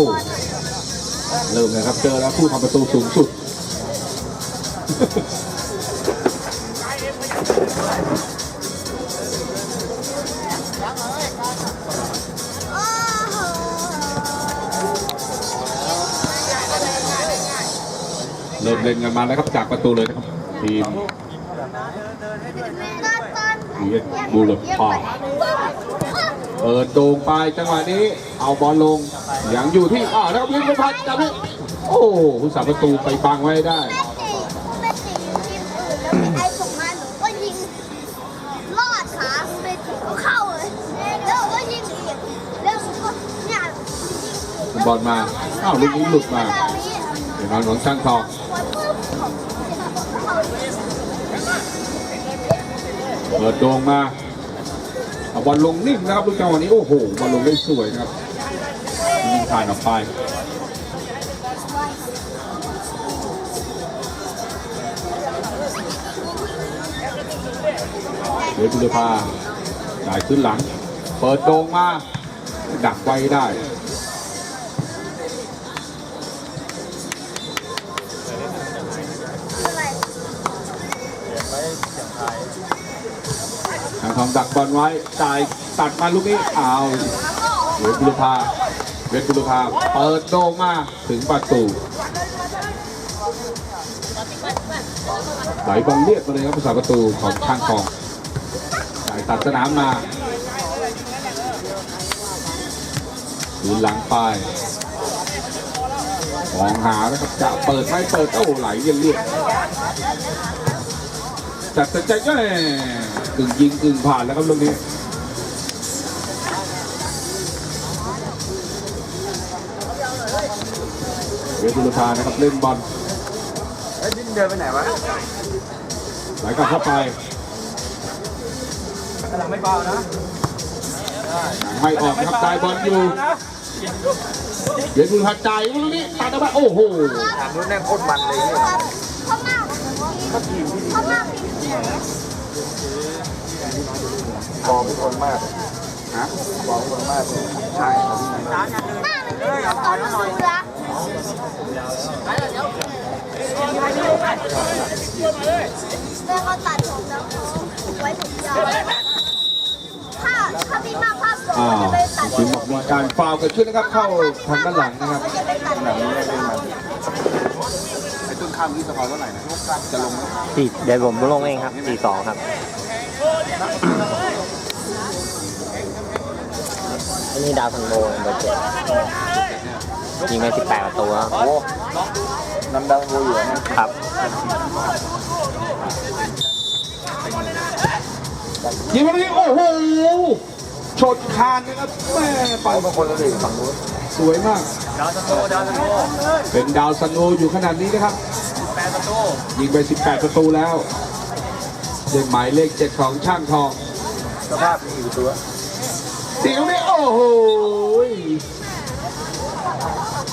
อ้เริ่มเลยครับ เจอแล้วผู้ทำประตูสูงสุดเริ่มเล่นกันมาแล้วครับจากประตูเลยนะครับทีมเวียดบูรพาเปิดโด่งไปจังหวะนี้ เอาบอลลง ยังอยู่ที่อ่าแล้วเวียดบูรพาจับให้โอ้ผู้สาประตูไปบังไว้ได้แม่ตีแม่ตีทีมอื่นแล้วไอ้ส่งมาหนูก็ยิงลอดขาไปถึงก็เข้าเลยแล้วก็ยิงอีกแล้วก็เนี่ยยิงบอลมาอ้าวลูกนี้หลุดมาเดี๋ยวนอนของช่างทองเปิดโด่งมาเอาบอลลงนิ่มนะครับลูกจังหวะนี้โอ้โหบอลลงได้สวยนะครับ ยิงผ่านออกไปเดี๋ยวบุรพาจ่ายขึ้นหลัง เปิดโด่งมา ดักไว้ได้ทางทองดักบอลไว้จ่ายตัดมาลูกนี้อ้าวเวทบุรพา เวทบุรพาเปิดโด่งมาถึงประตูไหลบอลเรียกมาเลยครับผู้สาประตูของช่างทองจ่ายตัดสนามมาดูหลังไปมองหาแล้วครับจะเปิดไม่เปิดโอ้ไหลเรียกเรียกจัดสนใจก็กึ่งยิงกึ่งผ่านแล้วครับลูกนี้ เวทุลพานะครับเล่นบอลไอ้ยดิ้นเดินไปไหนวะไหลกลับเข้าไปกำลังไม่เบานะไม่ออกนะครับได้บอลอยู่เวทุลพาจ่ายลูกนี้ตัดออกมาโอ้โหถามนู้นแม่งโคตรมันเลยเนี่ยเขามากเขามากที่ไหนบอลเป็นคนมากฮะบอลเป็นคนมาก ใช่ครับ หน้ามันเหมือนตอนหนังสือแม่เขาตัดผมแล้วเขาไว้ผมยาวถ้าถ้าพี่มาภาพสองอ้าวจะไปตัดถึงบอกมีการฟาวเกิดขึ้นนะครับ เข้าทางด้านหลังนะครับจะไปตัดหนังนี้ได้เล่นมันไอ้ต้นข้ามที่สกอร์เท่าไหร่นะจะลงแล้วสี่เดี๋ยวผมลงเองครับสี่สองครับ อันนี้ดาวซันโบเบอร์เจ็ดยิงไปสิบแปดประตูแล้วโอ้น้ำดาวโวอยู่นะครับยิงมาลูกนี้โอ้โหชนคานนะครับแม่ไปไปบางคนละเลยฝั่งนู้นสวยมาก ดาวซันโบดาวซันโบเป็นดาวซันโนอยู่ขนาดนี้นะครับแปดประตูยิงไป 18 ประตูแล้วเล่นหมายเลข 7 ของช่างทองสภาพมีอยู่ตัว ตีตรงนี้โอ้โห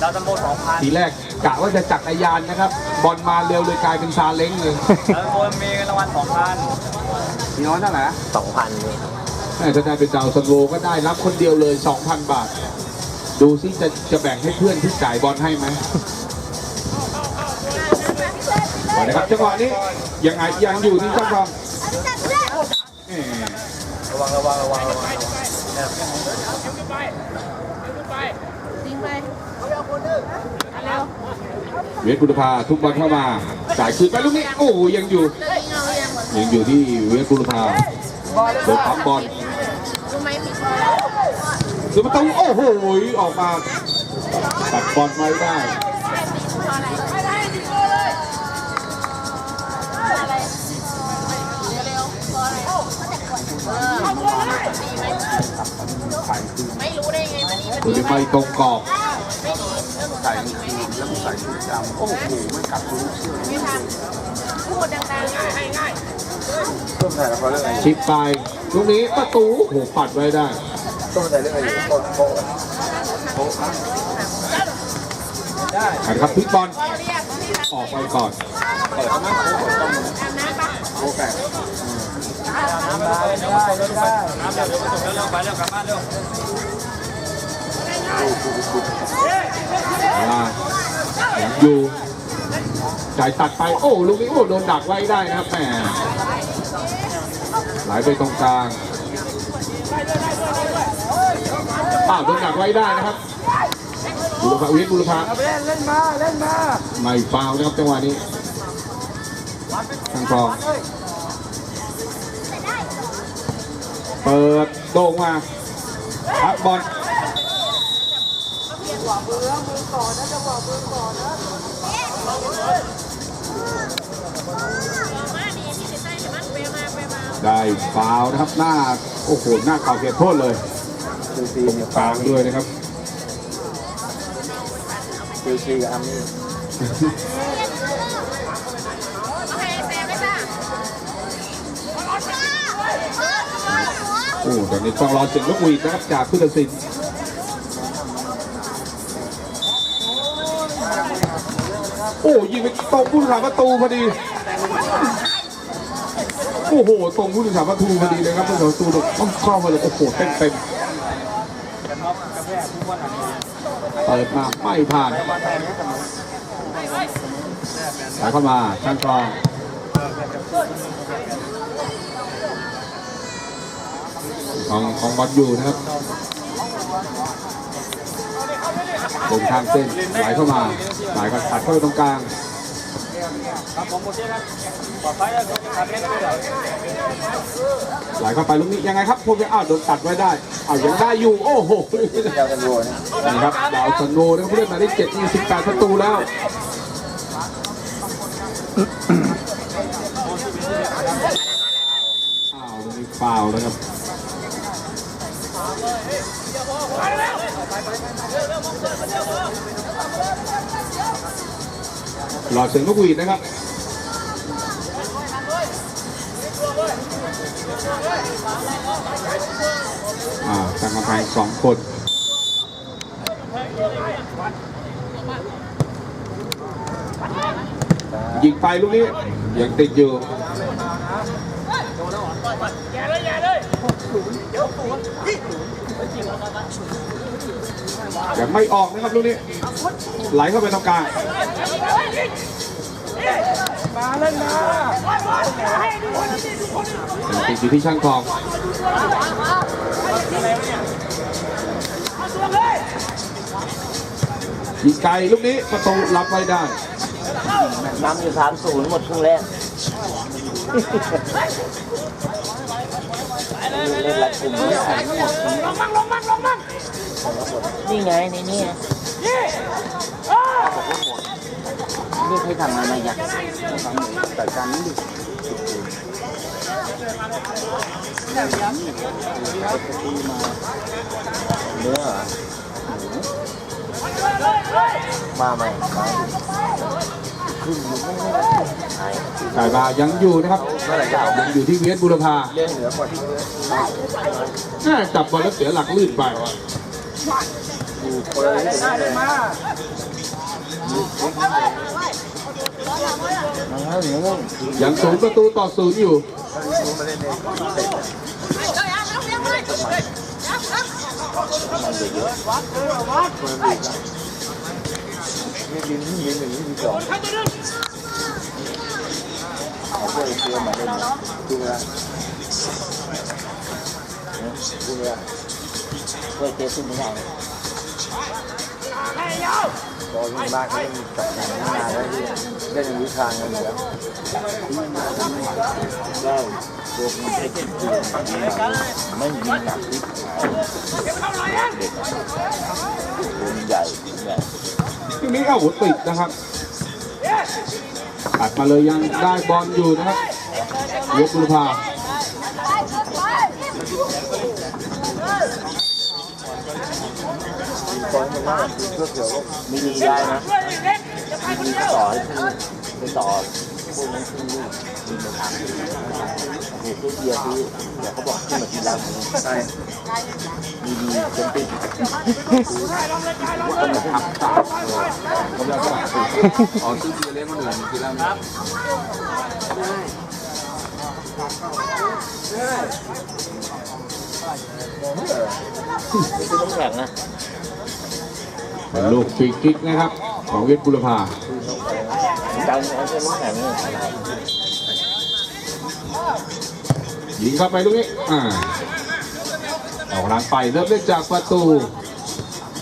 ดาวซันโบสองพันทีแรกกะว่าจะจักรยานนะครับ บอลมาเร็วเลยกลายเป็นซาเล้งเลยดาวซันโบมีเงินรางวัลสองพันมีน้อยเท่าไหร่สองพันแม่ถ้าได้เป็นดาวซันโวก็ได้รับคนเดียวเลย 2,000 บาท ดูซิจะจะแบ่งให้เพื่อนที่จ่ายบอลให้ไหมมาเลยครับจังหวะนี้ยังไงยังอยู่ที่ช่างทองแหม่ระวังระวังระวังระวัง เวทบุรพาทุกบอลเข้ามาจ่ายคืนไปลูกนี้โอ้โหยังอยู่ ยังอยู่ที่เวทบุรพาโดนปั๊มบอลคือประตูโอ้โหออกมาตัดบอลไว้ได้ ดูดิไม่ตรงกรอบใส่คืนแล้วใส่ชุดดำโอ้โหไม่กัดกูเชื่อเพิ่มใส่ละครเรื่องอะไรชิปไปลูกนี้ประตูโอ้โหปัดไว้ได้ต้องใส่เรื่องอะไรโป๊ะโป๊ะโป๊ะได้ครับพลิกบอลออกไปก่อนเปิดน้ำโป๊ะต้องโป๊ะแปดน้ำได้ได้ได้น้ำเดี๋ยวผสมแล้วเร็วไปเร็วกลับบ้านเร็ว อ่ายังอยู่จ่ายตัดไป โอ้ลูกนี้โอ้โดนดักไว้ได้นะครับแหมไหลไปตรงกลางอ้าวโดนดักไว้ได้นะครับบุรพาวิทย์บุรพาเล่นเล่นมาเล่นมาไม่ฟาวนะครับจังหวะนี้ทางกองเปิดโด่งมาพักบอล ได้ฟาวล์นะครับหน้าโอ้โหหน้าเก่าเขตโทษเลยคือซีตรงกลางด้วยนะครับคือซีกับอามี่โอ้ตอนนี้ต้องรอเสียงลูกหวีดนะครับจากพุทธศิล โอ้ยิงไปตรงผู้รักษาประตูพอดี โอ้โหตรงผู้รักษาประตูพอดีเลยครับผู้รักษาประตูต้องเข้ามาเลยโอ้โหเต็มเต็มเปิดมาไม่ผ่านสายเข้ามาช่างกองของของบอลอยู่นะครับ เดินข้างเส้นไหลเข้ามาไหลก็ตัดเข้าไปตรงกลางครับผมโอเคครับปลอดภัยเล่นไหลเข้าไปลูกนี้ยังไงครับพวกนี้อ้าวโดนตัดไว้ได้อ้าวยังได้อยู่โอ้โหนี่ครับดาวซันโนนะผู้เล่นหมายเลขเจ็ดมีสิบแปดประตูแล้วอ้าวลูกนี้ฟาวล์นะครับ รอเสียงลูกหวีดนะครับตั้งกำแพงสองคนยิงไปลูกนี้ ยังติดอยู่ยั งไม่ออกนะครับลูกนี้ ไหลเข้าไปตรงกลางมาเล่นมายังติดอยู่ที่ช่างทองยิงไกลลูกนี้ประตูรับไว้ได้นำอยู่สามศูนย์หมดครึ่งแรกเล่นหลักกลุ่มเนี่ย นี่ไงในนี่ไงนี่ใครทำอะไรอย่างแต่การนี้ดิเนื้อเหรอมาใหม่มาขึ้นอยู่ไม่ไม่ใช่สายบายังอยู่นะครับเมื่อไหร่จะเอายังอยู่ที่เวสบุรพาเล่นเหนือกว่าที่น่าจับบอลแล้วเสียหลักลื่นไปอ ยู่เปิดได้มาแล้วเหนือยังศูนย์ประตูต่อศูนย์อยู่มาเล่นเองนี่ดินที่ดินหนึ่งที่สองเอาพวกเชื่อมาเล่นดูนะดูนะเว้ย เจ๊ขึ้นไม่ได้บอลมากเล่นกับแข่งนานแล้วเล่นวิชาเงินแล้วได้ตัวมันเจ๊ขึ้นไม่มีหนักที่เด็กตัวใหญ่ใหญ่ทีนี้เอาหัวติดนะครับตัดมาเลยยังได้บอลอยู่นะครับเวสบุรพา ตอนมันน่าเพื่อเกี่ยวกับมีดีได้นะมีต่อให้คือไปต่อพวกนั้นคือมีมาถามโอ้โหเดียวที่เดี๋ยวเขาบอกขึ้นมาทีหลังใช่มีดีจนติดต้องมาทำตามเขาเรียกว่าอ๋อซื้อเบียร์เลี้ยงคนอื่นกินแล้วนะไม่ ใช่น้ำแข็งนะเป็นลูกฟรีคิกนะครับ ของเวียดบุรพาจังเอาเส้นน้ำแข็งเนี่ยยิงเข้าไปลูกนี้อ่าออกหลังไปเริ่มเล่นจากประตู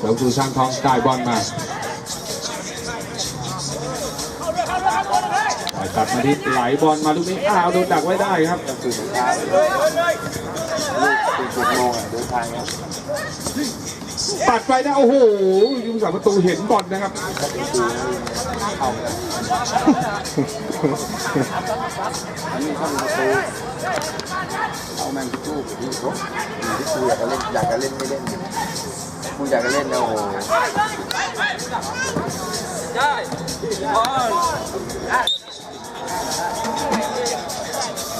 แล้วดูช่างทองจ่ายบอลมาต่อยตัดมาที่ไหลบอลมาลูกนี้อ้าวโดนดักไว้ได้ครับ ก็คือสุดท้ายลูกสี่สิบโมงอะเดินทางครับปัดไปนะโอ้โหยุงสาประตูเห็นบอลนะครับ เข้าไปแล้วอันนี้เข้าประตูเอาแมงที่ตู้ที่รถที่กูอยากจะเล่นอยากจะเล่นไม่เล่นกูอยากจะเล่นแล้วโอ้โห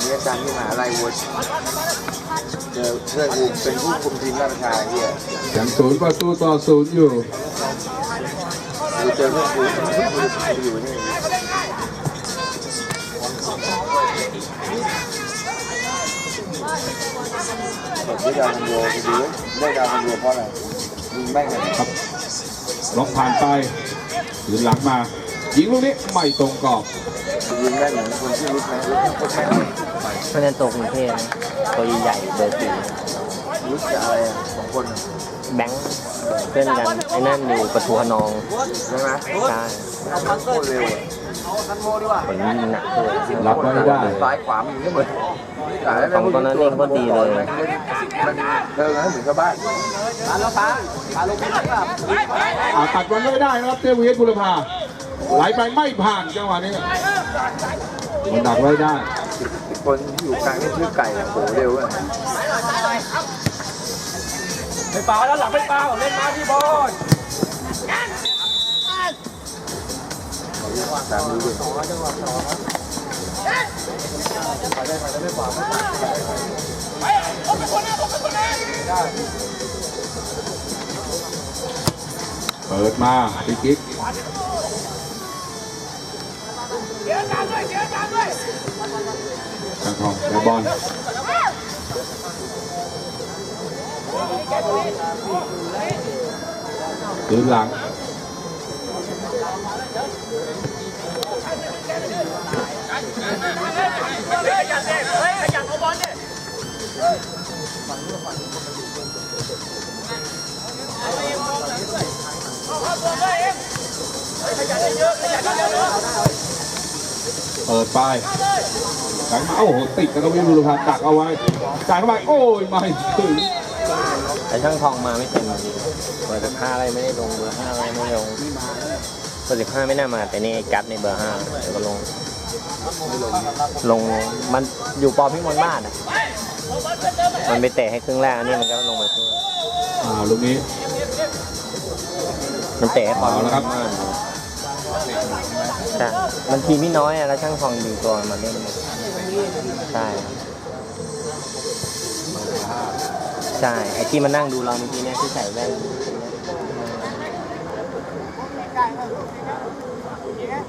นี่อาจารย์ที่มหาลัยวุฒิ เจอเพื่อนกูเป็นผู้คุมทีมราชการเฮียยังศูนย์ประตูต่อศูนย์อยู่กูเจอเพื่อนกูเพื่อนกูอยู่นี่แบบได้ดาวพันโยกูดูได้ดาวพันโยเพราะอะไรยิงแม่งเลยครับล็อกผ่านไปถือหลังมายิงลูกนี้ไม่ตรงกรอบยิงแม่งเหมือนคนที่รู้ไหมรู้คนแม่งเพราะฉะนั้นตัวกรุงเทพนะ ตัวใหญ่ๆเบอร์สี่รู้จะอะไรอะสองคนแบงค์เพื่อนกันไอ้นั่นอยู่ประตูขนองใช่ไหมใช่โคตรเร็วอะผลยิงหนักด้วยรับไว้ได้ ซ้ายขวามันก็เหมือนสองตัวนั้นเองก็ดีเลยมันเดินกันเหมือนชาวบ้านอาตัดบอลไม่ได้นะครับเทพเวทบุรพาไหลไปไม่ผ่านจังหวะนี้มันดักไว้ได้ คนอยู่กลางนี่ชื่อไก่โหเร็วอะไม่เปล่าแล้วหลังไม่เปล่าเล่นมาที่บอลตามดูดิเปิดมาปีกิ๊กจังทองแต่บอลคืนหลังเปิด rồi đá bóng tiến lặng Hãy subscribe cho kênh Ghiền Mì Gõ Để không bỏ lỡ những video hấp dẫn ไปหลังมาโอ้โหติดกันแล้ววิรุพันธ์ตักเอาไว้จ่ายเข้าไปโอ้ยไม่ถึงไอ้ช่างทองมาไม่เต็มเลยเบอร์สิบห้าอะไรไม่ได้ลงเบอร์ห้าอะไรไม่ได้ลงเบอร์สิบห้าไม่น่ามา แต่นี่ไอ้กัดในเบอร์ห้าเดี๋ยวก็ลง ลงมันอยู่ปอพิมลมาศอะมันไปเตะให้ครึ่งแรกอันนี้มันก็ลงมาช่วยอ่าลูกนี้มันเตะให้ปอพิมเอาลละครับมาศใช่ มันทีมไม่น้อยอะแล้วช่างทองดึงตัวมาเล่นใช่ใช่ไอ้ที่มานั่งดูเราเมื่อกี้เนี่ยที่ใส่แว่น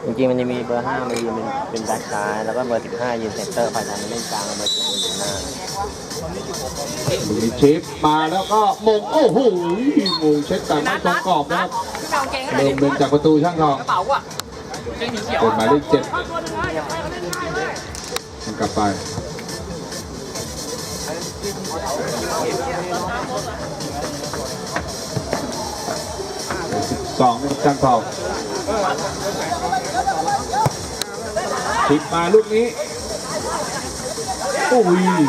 จริงๆมันจะมีเบอร์ห้ามายืนเป็นเป็นแบ็คซ้ายแล้วก็เบอร์สิบห้ายืนเซนเตอร์ฝ่ายทางเล่นกลางเบอร์เจ็ดอยู่หน้าลูกนี้ชิปมาแล้วก็มงโอ้โหมงเช็คแต่ไม่ตรงกรอบนะครับไม่เอาเกงขนาดเดินี้นเดินจากประตูช่างทองกระเป๋าอะเกดหมายเลขเจ็ดมันกลับไปสิบสองช่างทองทิปมาลูกนี้โอ้ย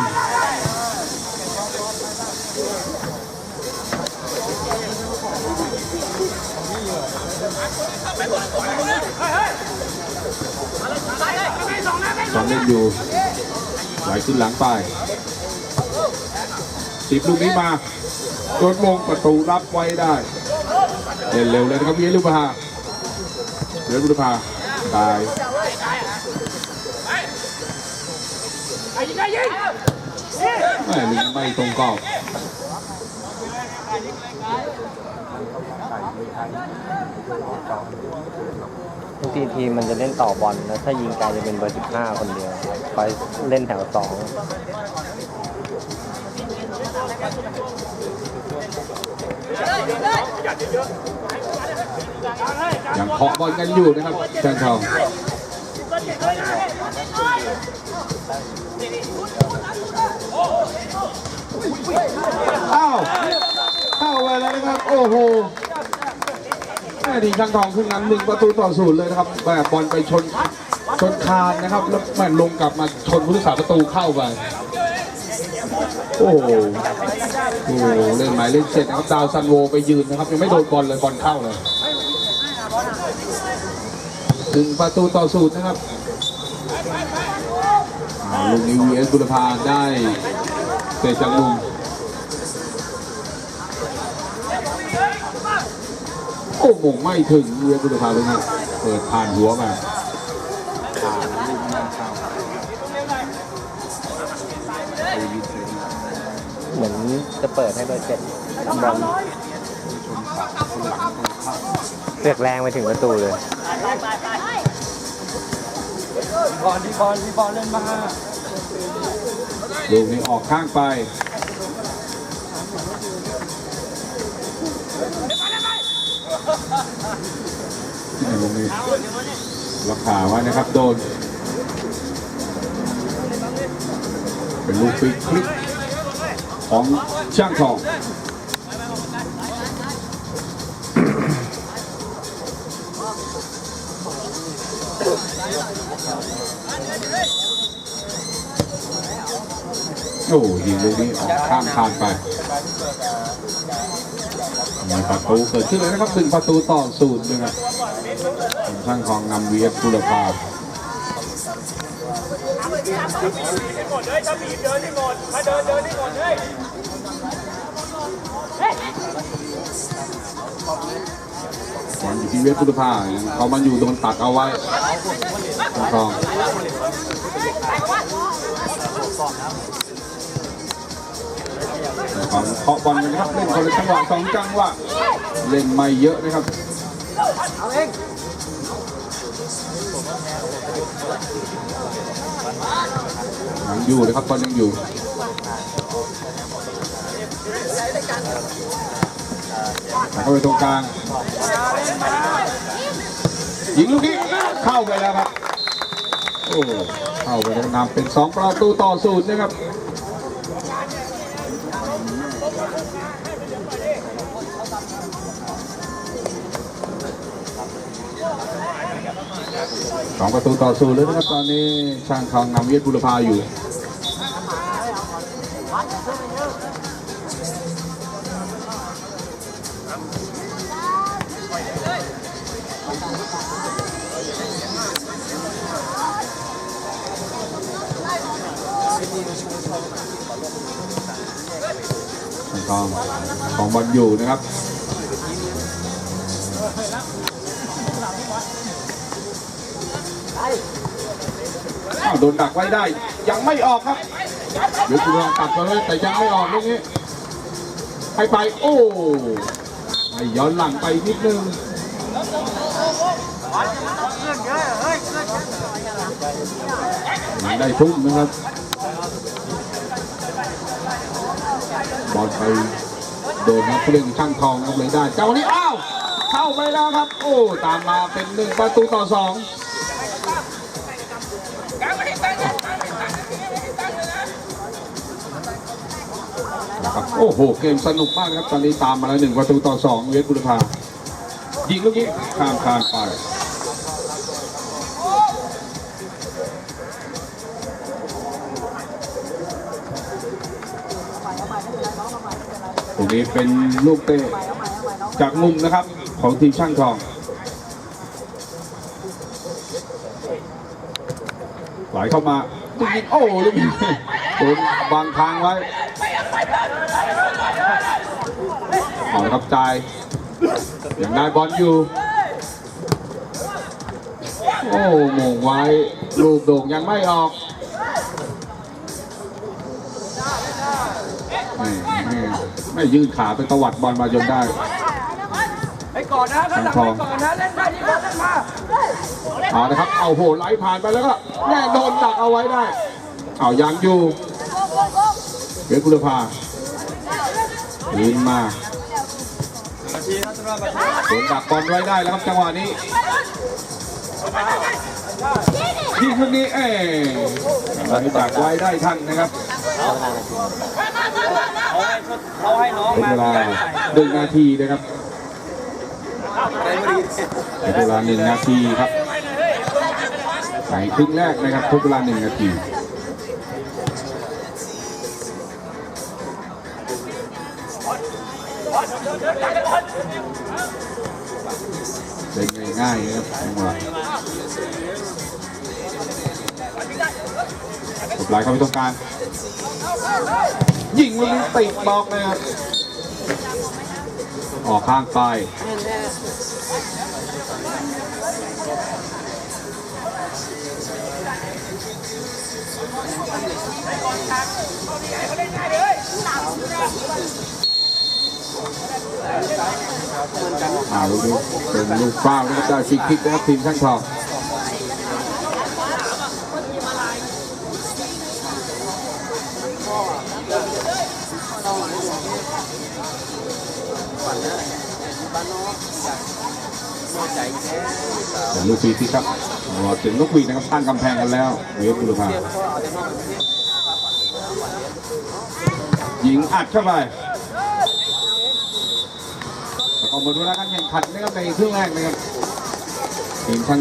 ตองเล่นอยู่ไหลขึ้นหลังไปติดลูกนี้มาโดนมงประตูรับไว้ได้เล่นเร็วเลยนะครับเยลุภาเรียลุภาตายไม่ไม่ตรงกรอบ ทีทีมันจะเล่นต่อบอลแล้วถ้ายิงไกลจะเป็นเบอร์สิบห้าคนเดียวคอยเล่นแถวสองยังเคาะบอลกันอยู่นะครับช่างทองอ้าวเข้าไปแล้วนะครับ โอ้โห แม่ดีช่างทองขึ้นนำหนึ่งประตูต่อศูนย์เลยนะครับแบบบอลไปชนชนคานนะครับแล้วแม่ลงกลับมาชนผู้รักษาประตูเข้าไปโอ้โหโอ้โหเล่นหมายเล่นเสร็จนะครับดาวซันโวไปยืนนะครับยังไม่โดนบอลเลยบอลเข้าเลยหนึ่งประตูต่อศูนย์นะครับอาลูกนี้วีเอสบุรพาได้เตะจังมุม โอ้โหไม่ถึงวีเอสบุรพาเลยนะเปิดผ่านหัวมาผ่านลูกหน้าเข้าไอ้วิเศษเหมือนจะเปิดให้เบอร์เจ็ดทำบอลชนขาคนหลังคนเข้าเลือกแรงไปถึงประตูเลยบอลที่บอลที่บอลเล่นมาลูกนี้ออกข้างไป นี่ลูกนี้รักษาไว้นะครับ โดน เป็นลูกฟรีคลิกของช่างทองโอ้ยิงลูกนี้ออกข้างคานไป มีประตูเกิดขึ้นเลยนะครับหนึ่งประตูต่อศูนย์นะครับเป็นช่างทองนำเวียดบุรพาหมาบีบเดินที่หมดถ้าเดินเดินที่หมดเลยบอลอยู่ที่เวียดบุรพาพเขามันอยู่โดนตัดเอาไว้ช่างทอง ของเคาะบอลกันะครับเล่นคนละจังหวะสองจังหวะเล่นไม่เยอะนะครับยังอยู่นะครับตอนยังอยู่เข้าไปตรงกลางยิงลูกนี้เข้าไปแล้วครับโอ้เข้าไปแล้วนำเป็นสองประตูต่อศูนย์นะครับ องประตูต่อศูนย์เลยนะครับตอนนี้ช่างทองนำเวียดบุรพาอยู่ช่างทองของบอลอยู่นะครับาวโดนดักไว้ได้ ยังไม่ออกครับเดี๋ยวคุณลองตัดไปเลยแต่ยังไม่ออกลูกนี้ให้ไปโอ้ให้ย้อนหลังไปนิดนึงได้ทุ่มนะครับบอลไปโดนนักเล่นช่างทองครับเลยได้เจ้าวันนี้อ้าวเข้าไปแล้วครับ โอ้ตามมาเป็นหนึ่งประตูต่อสอง โอ้โห เกมสนุกมากนะครับ ตอนนี้ตามมาแล้วหนึ่งประตูต่อสองเวสบุรพายิงลูกนี้ข้ามคานไปตรงนี้เป็นลูกเตะจากมุมนะครับของทีมช่างทองไหลเข้ามาลูกยิงโอ้ลูกยิงโดนบางทางไว้ เอาละครับจ่ายยังได้บอลอยู่ โอ้โมงไว้ ลูกโด่งยังไม่ออกนี่นี่ไม่ยื่นขาไปตวัดบอลมาจนได้ไปก่อนนะก็หลังไปก่อนนะเล่นได้ที่บอลเล่นมาเอานะครับ เอาโหไหลผ่านไปแล้วก็แน่โดนดักเอาไว้ได้ เอายังอยู่เบสบุรพาลืนมา โดนดักบอลไว้ได้แล้วครับจังหวะนี้ยิงลูกนี้เอ้ยไปดักไว้ได้ทันนะครับเขาให้น้องเป็นมาเวลาหนึ่งนาทีนะครับเป็นเวลาหนึ่งนาทีครับในครึ่งแรกนะครับทดเวลาหนึ่งนาที เล่นง่ายๆนะครับจังหวะสุดลายเขาไปตรงกางยิงลูกนี้ติดบล็อกนะครับ ออกข้างไป อ่าลูกนี้เป็นลูกฟาวล์นะครับได้ฟรีคิกนะครับทีมช่างทองลูกฟรีคิกครับรอถึงลูกบีนะครับตั้งกำแพงกันแล้วเวฟบุรพายิงอัดเข้าไป หมดเวลาการแข่งขันนะครับในครึ่งแรกนะครับทีมช่าง